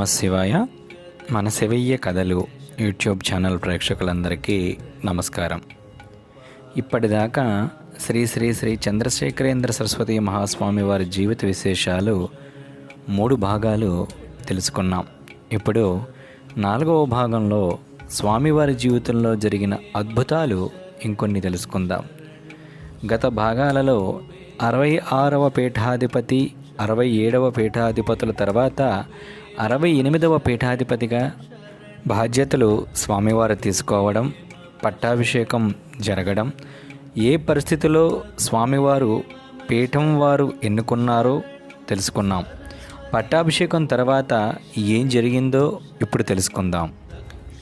నమశివాయ మన శివయ్య కథలు యూట్యూబ్ ఛానల్ ప్రేక్షకులందరికీ నమస్కారం. ఇప్పటిదాకా శ్రీ శ్రీ శ్రీ చంద్రశేఖరేంద్ర సరస్వతి మహాస్వామి వారి జీవిత విశేషాలు మూడు భాగాలు తెలుసుకున్నాం. ఇప్పుడు నాలుగవ భాగంలో స్వామివారి జీవితంలో జరిగిన అద్భుతాలు ఇంకొన్ని తెలుసుకుందాం. గత భాగాలలో అరవై ఆరవ పీఠాధిపతి అరవై ఏడవ పీఠాధిపతుల తర్వాత అరవై ఎనిమిదవ పీఠాధిపతిగా బాధ్యతలు స్వామివారు తీసుకోవడం పట్టాభిషేకం జరగడం ఏ పరిస్థితిలో స్వామివారు పీఠం వారు ఎన్నుకున్నారో తెలుసుకున్నాం. పట్టాభిషేకం తర్వాత ఏం జరిగిందో ఇప్పుడు తెలుసుకుందాం.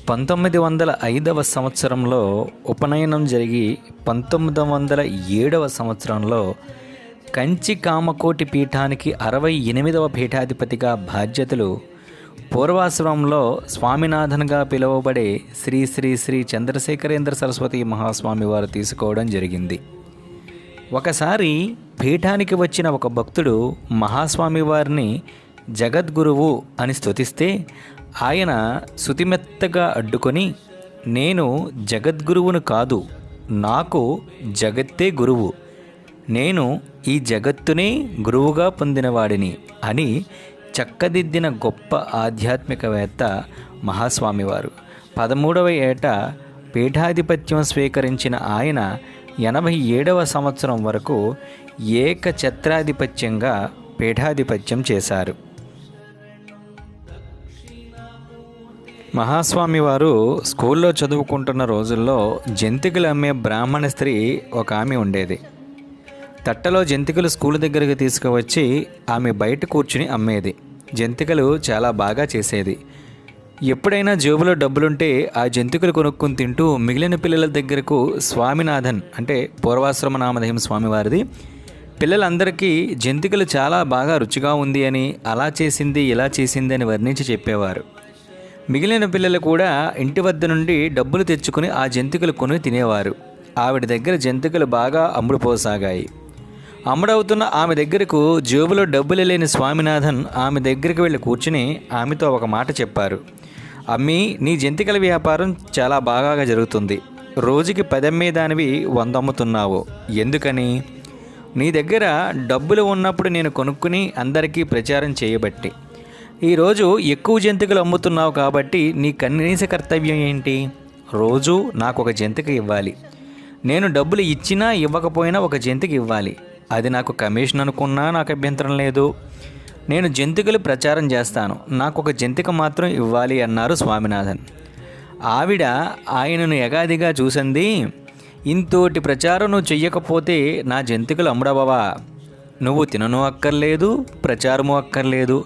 పంతొమ్మిది వందల ఐదవ సంవత్సరంలో ఉపనయనం జరిగి పంతొమ్మిది వందల ఏడవ సంవత్సరంలో కంచి కామకోటి పీఠానికి అరవై ఎనిమిదవ పీఠాధిపతిగా బాధ్యతలు పూర్వాశ్రమంలో స్వామినాథన్గా పిలువబడే శ్రీ శ్రీ శ్రీ చంద్రశేఖరేంద్ర సరస్వతి మహాస్వామి వారు తీసుకోవడం జరిగింది. ఒకసారి పీఠానికి వచ్చిన ఒక భక్తుడు మహాస్వామి వారిని జగద్గురువు అని స్తుతిస్తే ఆయన శుతిమెత్తగా అడ్డుకొని నేను జగద్గురువును కాదు నాకు జగత్తే గురువు. నేను ఈ జగత్తునే గురువుగా పొందినవాడిని అని చక్కదిద్దిన గొప్ప ఆధ్యాత్మికవేత్త మహాస్వామివారు. పదమూడవ ఏట పీఠాధిపత్యం స్వీకరించిన ఆయన ఎనభై ఏడవ సంవత్సరం వరకు ఏకఛత్రాధిపత్యంగా పీఠాధిపత్యం చేశారు. మహాస్వామి వారు స్కూల్లో చదువుకుంటున్న రోజుల్లో జంతికలు అమ్మే బ్రాహ్మణ స్త్రీ ఒక ఆమె ఉండేది. తట్టలో జంతికలు స్కూల్ దగ్గరికి తీసుకువచ్చి ఆమె బయట కూర్చుని అమ్మేది. జంతికలు చాలా బాగా చేసేది. ఎప్పుడైనా జేబులో డబ్బులుంటే ఆ జంతికలు కొనుక్కొని తింటూ మిగిలిన పిల్లల దగ్గరకు స్వామినాథన్ అంటే పూర్వాశ్రమ నామధేయం స్వామివారిది. పిల్లలందరికీ జంతికలు చాలా బాగా రుచిగా ఉంది అని అలా చేసింది ఇలా చేసింది అని వర్ణించి చెప్పేవారు. మిగిలిన పిల్లలు కూడా ఇంటి వద్ద నుండి డబ్బులు తెచ్చుకుని ఆ జంతికలు కొని తినేవారు. ఆవిడ దగ్గర జంతికలు బాగా అమ్ముడుపోసాగాయి. అమ్ముడవుతున్న ఆమె దగ్గరకు జేబులో డబ్బులు లేని స్వామినాథన్ ఆమె దగ్గరికి వెళ్ళి కూర్చుని ఆమెతో ఒక మాట చెప్పారు. అమ్మి నీ జంతికల వ్యాపారం చాలా బాగా జరుగుతుంది. రోజుకి పదమ్మే దానివి వంద అమ్ముతున్నావు ఎందుకని? నీ దగ్గర డబ్బులు ఉన్నప్పుడు నేను కొనుక్కుని అందరికీ ప్రచారం చేయబట్టి. ఈరోజు ఎక్కువ జంతికలు అమ్ముతున్నావు కాబట్టి నీ కనీస కర్తవ్యం ఏంటి? రోజు నాకు ఒక జంతిక ఇవ్వాలి. నేను డబ్బులు ఇచ్చినా ఇవ్వకపోయినా ఒక జంతిక ఇవ్వాలి. అది నాకు కమిషన్ అనుకున్నా నాకు అభ్యంతరం లేదు. నేను జంతికలు ప్రచారం చేస్తాను. నాకు ఒక జంతిక మాత్రం ఇవ్వాలి అన్నారు స్వామినాథన్. ఆవిడ ఆయనను ఎగాదిగా చూసింది. ఇంతోటి ప్రచారం నువ్వు చెయ్యకపోతే నా జంతికలు అమ్మడవవా? నువ్వు తినను అక్కర్లేదు ప్రచారము అక్కర్లేదు.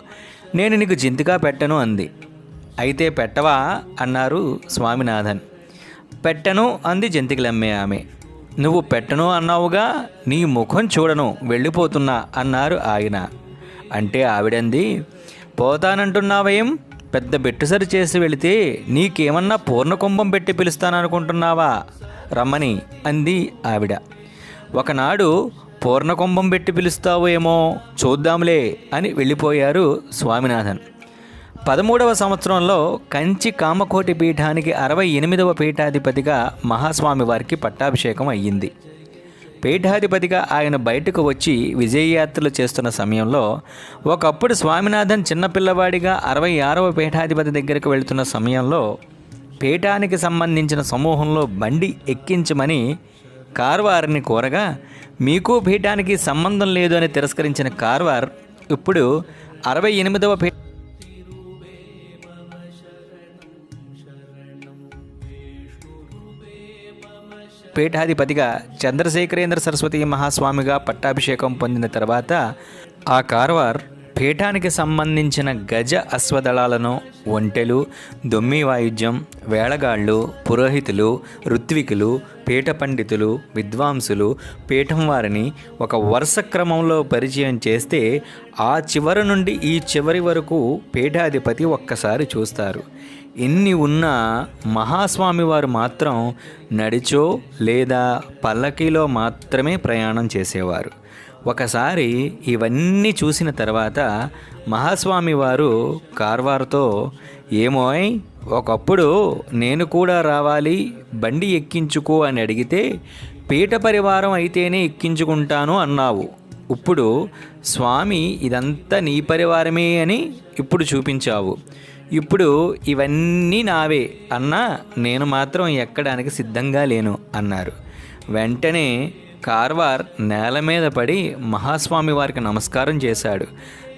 నేను నీకు జంతికా పెట్టను అంది. అయితే పెట్టవా? అన్నారు స్వామినాథన్. పెట్టను అంది జంతికలమ్మే ఆమె. నువ్వు పెట్టను అన్నావుగా నీ ముఖం చూడను వెళ్ళిపోతున్నా అన్నారు ఆయన. అంటే ఆవిడంది పోతానంటున్నావేం? పెద్ద బెట్టుసరి చేసి వెళితే నీకేమన్నా పూర్ణకుంభం పెట్టి పిలుస్తాననుకుంటున్నావా? రమ్మని అంది ఆవిడ. ఒకనాడు పూర్ణకుంభం పెట్టి పిలుస్తావు ఏమో చూద్దాంలే అని వెళ్ళిపోయారు స్వామినాథన్. పదమూడవ సంవత్సరంలో కంచి కామకోటి పీఠానికి అరవై ఎనిమిదవ పీఠాధిపతిగా మహాస్వామి వారికి పట్టాభిషేకం అయ్యింది. పీఠాధిపతిగా ఆయన బయటకు వచ్చి విజయయాత్రలు చేస్తున్న సమయంలో ఒకప్పుడు స్వామినాథన్ చిన్నపిల్లవాడిగా అరవై ఆరవ పీఠాధిపతి దగ్గరికి వెళుతున్న సమయంలో పీఠానికి సంబంధించిన సమూహంలో బండి ఎక్కించమని కార్వార్ని కోరగా మీకు పీఠానికి సంబంధం లేదు అని తిరస్కరించిన కార్వార్ ఇప్పుడు అరవై ఎనిమిదవ పీఠ పీఠాధిపతిగా చంద్రశేఖరేంద్ర సరస్వతి మహాస్వామిగా పట్టాభిషేకం పొందిన తర్వాత ఆ కార్వార్ పీఠానికి సంబంధించిన గజ అశ్వదళాలను ఒంటెలు దొమ్మి వాయిద్యం వేళగాళ్ళు పురోహితులు ఋత్వికులు పీఠ పండితులు విద్వాంసులు పీఠం వారిని ఒక వరుస క్రమంలో పరిచయం చేస్తే ఆ చివరి నుండి ఈ చివరి వరకు పీఠాధిపతి ఒక్కసారి చూస్తారు. ఎన్ని ఉన్నా మహాస్వామి వారు మాత్రం నడిచో లేదా పల్లకీలో మాత్రమే ప్రయాణం చేసేవారు. ఒకసారి ఇవన్నీ చూసిన తర్వాత మహాస్వామి వారు కార్వార్తో ఏమోయ్ ఒకప్పుడు నేను కూడా రావాలి బండి ఎక్కించుకో అని అడిగితే పీట పరివారం అయితేనే ఎక్కించుకుంటాను అన్నావు. ఇప్పుడు స్వామి ఇదంతా నీ పరివారమే అని ఇప్పుడు చూపించావు. ఇప్పుడు ఇవన్నీ నావే అన్నా నేను మాత్రం ఎక్కడానికి సిద్ధంగా లేను అన్నారు. వెంటనే కార్వార్ నేల మీద పడి మహాస్వామి వారికి నమస్కారం చేశాడు.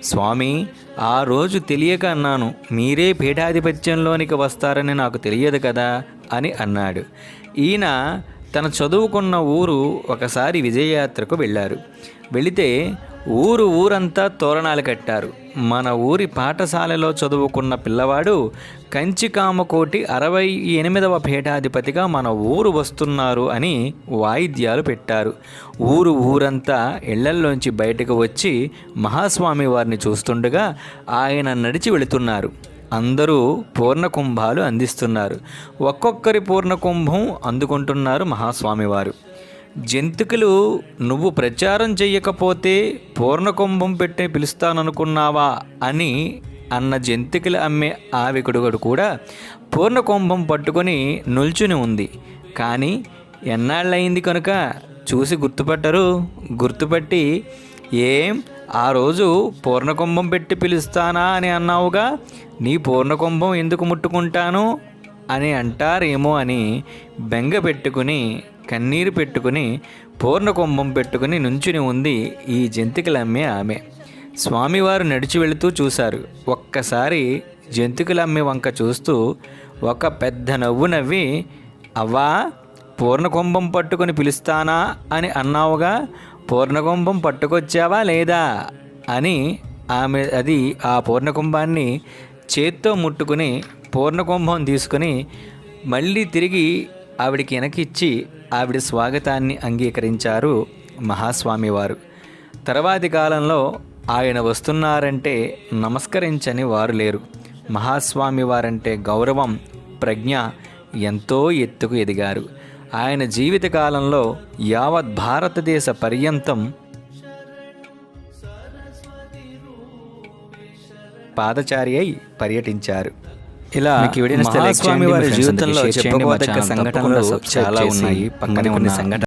స్వామి ఆ రోజు తెలియక అన్నాను మీరే పీఠాధిపత్యంలోనికి వస్తారని నాకు తెలియదు కదా అని అన్నాడు. ఈయన తన చదువుకున్న ఊరు ఒకసారి విజయయాత్రకు వెళ్ళారు. వెళితే ఊరు ఊరంతా తోరణాలు కట్టారు. మన ఊరి పాఠశాలలో చదువుకున్న పిల్లవాడు కంచికామకోటి అరవై ఎనిమిదవ పీఠాధిపతిగా మన ఊరు వస్తున్నారు అని వాయిద్యాలు పెట్టారు. ఊరు ఊరంతా ఇళ్ళల్లోంచి బయటకు వచ్చి మహాస్వామి వారిని చూస్తుండగా ఆయన నడిచి వెళుతున్నారు. అందరూ పూర్ణకుంభాలు అందిస్తున్నారు. ఒక్కొక్కరి పూర్ణకుంభం అందుకుంటున్నారు మహాస్వామివారు జంతికలు నువ్వు ప్రచారం చెయ్యకపోతే పూర్ణకుంభం పెట్టి పిలుస్తాననుకున్నావా అని అన్న జంతికలు అమ్మే ఆవికుడుగడు కూడా పూర్ణకుంభం పట్టుకొని నిల్చుని ఉంది. కానీ ఎన్నాళ్ళయింది కనుక చూసి గుర్తుపట్టరు. గుర్తుపట్టి ఏం ఆ రోజు పూర్ణకుంభం పెట్టి పిలుస్తానా అని అన్నావుగా? నీ పూర్ణకుంభం ఎందుకు ముట్టుకుంటాను? అని అంటారేమో అని బెంగ పెట్టుకుని కన్నీరు పెట్టుకుని పూర్ణకుంభం పెట్టుకుని నుంచుని ఉంది ఈ జంతికలమ్మే ఆమె. స్వామివారు నడిచి వెళుతూ చూశారు. ఒక్కసారి జంతికలమ్మి వంక చూస్తూ ఒక పెద్ద నవ్వు నవ్వి అవ్వా పూర్ణకుంభం పట్టుకొని పిలుస్తానా? అని అన్నావుగా పూర్ణకుంభం పట్టుకొచ్చావా లేదా? అని ఆమె అది ఆ పూర్ణకుంభాన్ని చేత్తో ముట్టుకుని పూర్ణకుంభం తీసుకుని మళ్ళీ తిరిగి ఆవిడికి వెనకిచ్చి ఆవిడ స్వాగతాన్ని అంగీకరించారు మహాస్వామివారు. తర్వాతి కాలంలో ఆయన వస్తున్నారంటే నమస్కరించని వారు లేరు. మహాస్వామి వారంటే గౌరవం ప్రజ్ఞ ఎంతో ఎత్తుకు ఎదిగారు. ఆయన జీవితకాలంలో యావత్ భారతదేశ పర్యంతం పాదచారి అయి పర్యటించారు. ఇలా మహాస్వామి వారి జీవితంలో చెప్పుకోదగ్గ సంఘటనలు చాలా ఉన్నాయి. పక్కనే ఉన్న సంఘటనలు